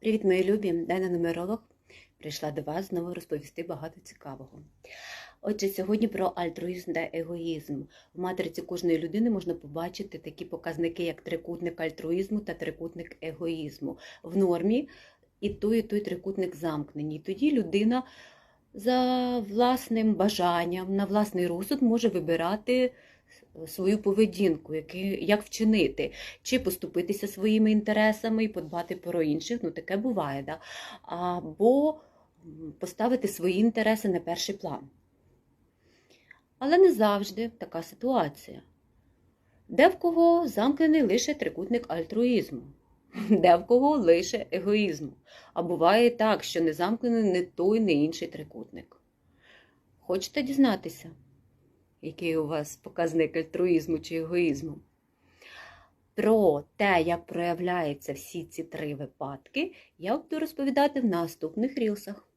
Привіт, мої любі! Дана нумеролог прийшла до вас знову розповісти багато цікавого. Отже, сьогодні про альтруїзм та егоїзм. В матриці кожної людини можна побачити такі показники, як трикутник альтруїзму та трикутник егоїзму. В нормі і той, і той трикутник замкнені. І тоді людина за власним бажанням, на власний розсуд може вибирати свою поведінку, як вчинити чи поступитися своїми інтересами і подбати про інших, ну таке буває, да? або поставити свої інтереси на перший план. Але не завжди така ситуація. Де в кого замкнений лише трикутник альтруїзму, де в кого лише егоїзму. А буває так, що не замкнений не той, не інший трикутник. Хочете дізнатися? який у вас показник альтруїзму чи егоїзму. Про те, як проявляються всі ці три випадки, я буду розповідати в наступних рілсах.